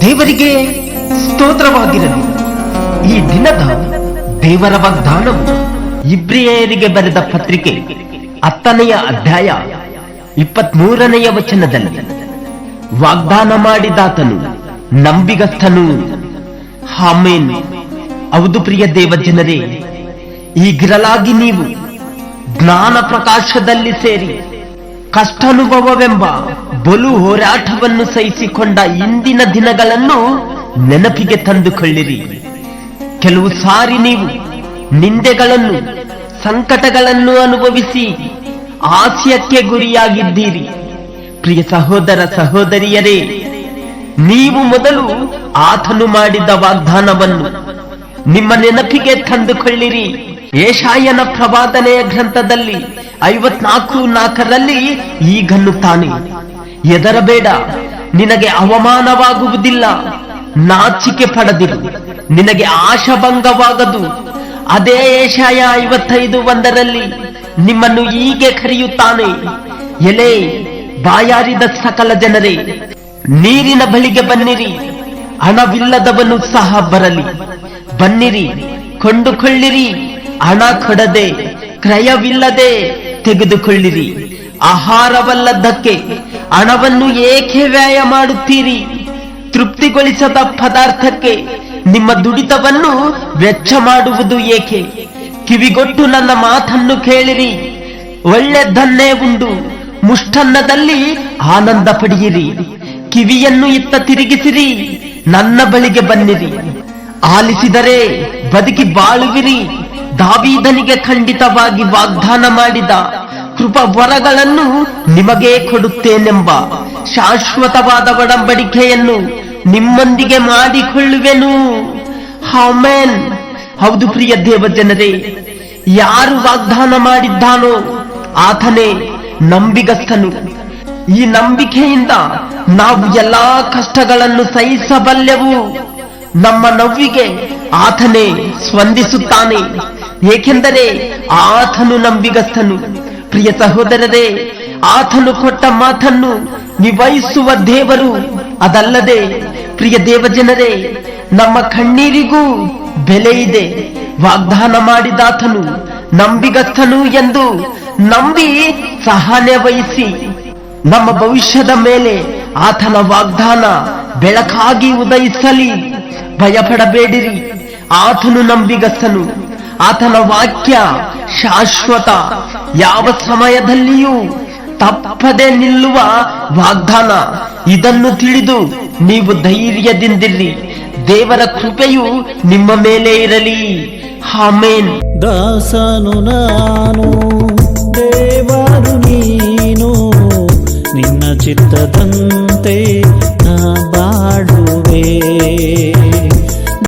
ದೇವರಿಗೆ ಸ್ತೋತ್ರವಾಗಿರಲಿ. ಈ ದಿನದ ದೇವರ ವಾಗ್ದಾನವು ಇಬ್ರಿಯರಿಗೆ ಬರೆದ ಪತ್ರಿಕೆ ಹತ್ತನೆಯ ಅಧ್ಯಾಯ ಇಪ್ಪತ್ಮೂರನೆಯ ವಚನದಲ್ಲಿ. ವಾಗ್ದಾನ ಮಾಡಿದಾತನು ನಂಬಿಗಸ್ತನು ಹಾಮೇನ್ ಹೌದು ಪ್ರಿಯ ದೇವಜನರೇ, ಈಗಿರಲಾಗಿ ನೀವು ಜ್ಞಾನ ಪ್ರಕಾಶದಲ್ಲಿ ಸೇರಿ ಕಷ್ಟಾನುಭವವೆಂಬ ಬಲು ಹೋರಾಟವನ್ನು ಸಹಿಸಿಕೊಂಡ ಇಂದಿನ ದಿನಗಳನ್ನು ನೆನಪಿಗೆ ತಂದುಕೊಳ್ಳಿರಿ. ಕೆಲವು ಸಾರಿ ನೀವು ನಿಂದೆಗಳನ್ನು, ಸಂಕಟಗಳನ್ನು ಅನುಭವಿಸಿ ಹಾಸ್ಯಕ್ಕೆ ಗುರಿಯಾಗಿದ್ದೀರಿ. ಪ್ರಿಯ ಸಹೋದರ ಸಹೋದರಿಯರೇ, ನೀವು ಮೊದಲು ಆತನು ಮಾಡಿದ ವಾಗ್ದಾನವನ್ನು ನಿಮ್ಮ ನೆನಪಿಗೆ ತಂದುಕೊಳ್ಳಿರಿ. ಏಷಾಯನ ಪ್ರವಾದನೆಯ ಗ್ರಂಥದಲ್ಲಿ ಐವತ್ನಾಲ್ಕು ನಾಲ್ಕರಲ್ಲಿ ಈಗನ್ನುತ್ತಾನೆ ಎದರಬೇಡ, ನಿನಗೆ ಅವಮಾನವಾಗುವುದಿಲ್ಲ, ನಾಚಿಕೆ ಪಡೆದಿರು, ನಿನಗೆ ಆಶಾಭಂಗವಾಗದು. ಅದೇ ಏಷಾಯ ಐವತ್ತೈದು ಒಂದರಲ್ಲಿ ನಿಮ್ಮನ್ನು ಹೀಗೆ ಕರೆಯುತ್ತಾನೆ, ಎಲೆ, ಬಾಯಾರಿದ ಸಕಲ ಜನರೇ, ನೀರಿನ ಬಳಿಗೆ ಬನ್ನಿರಿ, ಹಣವಿಲ್ಲದವನು ಸಹ ಬರಲಿ. ಬನ್ನಿರಿ, ಕೊಂಡುಕೊಳ್ಳಿರಿ ಹಣ ಕೊಡದೆ, ಕ್ರಯವಿಲ್ಲದೆ ತೆಗೆದುಕೊಳ್ಳಿರಿ. ಆಹಾರವಲ್ಲದಕ್ಕೆ ಹಣವನ್ನು ಏಕೆ ವ್ಯಯ ಮಾಡುತ್ತೀರಿ? ತೃಪ್ತಿಗೊಳಿಸದ ಪದಾರ್ಥಕ್ಕೆ ನಿಮ್ಮ ದುಡಿತವನ್ನು ವೆಚ್ಚ ಮಾಡುವುದು ಏಕೆ? ಕಿವಿಗೊಟ್ಟು ನನ್ನ ಮಾತನ್ನು ಕೇಳಿರಿ. ಒಳ್ಳೆದನ್ನೇ ಉಂಡು ಮುಷ್ಟನ್ನದಲ್ಲಿ ಆನಂದ ಪಡೆಯಿರಿ. ಕಿವಿಯನ್ನು ಇತ್ತ ತಿರುಗಿಸಿರಿ. ನನ್ನ ಬಳಿಗೆ ಬನ್ನಿರಿ. ಆಲಿಸಿದರೆ ಬದುಕಿ ಬಾಳುವಿರಿ. ದಾವೀದನಿಗೆ ಖಂಡಿತವಾಗಿ ವಾಗ್ದಾನ ಮಾಡಿದ ಕೃಪ ವರಗಳನ್ನು ನಿಮಗೇ ಕೊಡುತ್ತೇನೆಂಬ ಶಾಶ್ವತವಾದ ಒಡಂಬಡಿಕೆಯನ್ನು ನಿಮ್ಮೊಂದಿಗೆ ಮಾಡಿಕೊಳ್ಳುವೆನು. ಹಾಮೇನ್ ಹೌದು ಪ್ರಿಯ ದೇವಜನರೇ, ಯಾರು ವಾಗ್ದಾನ ಮಾಡಿದ್ದಾನೋ ಆತನೇ ನಂಬಿಗಸ್ತನು. ಈ ನಂಬಿಕೆಯಿಂದ ನಾವು ಎಲ್ಲಾ ಕಷ್ಟಗಳನ್ನು ಸಹಿಸಬಲ್ಲೆವು. ನಮ್ಮ ನೋವಿಗೆ ಆತನೇ ಸ್ಪಂದಿಸುತ್ತಾನೆ. ಏಕೆಂದರೆ ಆತನು ನಂಬಿಗಸ್ತನು. ಪ್ರಿಯ ಸಹೋದರರೇ, ಆತನು ಕೊಟ್ಟ ಮಾತನ್ನು ನಿಭಾಯಿಸುವ ದೇವರು ಅದಲ್ಲದೆ, ಪ್ರಿಯ ದೇವಜನರೇ, ನಮ್ಮ ಕಣ್ಣೀರಿಗೂ ಬೆಲೆ ಇದೆ. ವಾಗ್ದಾನ ಮಾಡಿದಾತನು ನಂಬಿಗಸ್ತನು ಎಂದು ನಂಬಿ ಸಹನೆ ವಹಿಸಿ, ನಮ್ಮ ಭವಿಷ್ಯದ ಮೇಲೆ ಆತನ ವಾಗ್ದಾನ ಬೆಳಕಾಗಿ ಉದಯಿಸಲಿ. ಭಯಪಡಬೇಡಿರಿ. ಆತನು ನಂಬಿಗಸ್ತನು. ಆತನ ವಾಕ್ಯ ಶಾಶ್ವತ. ಯಾವ ಸಮಯದಲ್ಲಿಯೂ ತಪ್ಪದೆ ನಿಲ್ಲುವ ವಾಗ್ದಾನ. ಇದನ್ನು ತಿಳಿದು ನೀವು ಧೈರ್ಯದಿಂದಿರಿ. ದೇವರ ಕೃಪೆಯು ನಿಮ್ಮ ಮೇಲೆ ಇರಲಿ. ಹಾಮೇನ್ ದಾಸನು ನಾನು, ದೇವರು ನೀನು. ನಿನ್ನ ಚಿತ್ತದಂತೆ ನಾ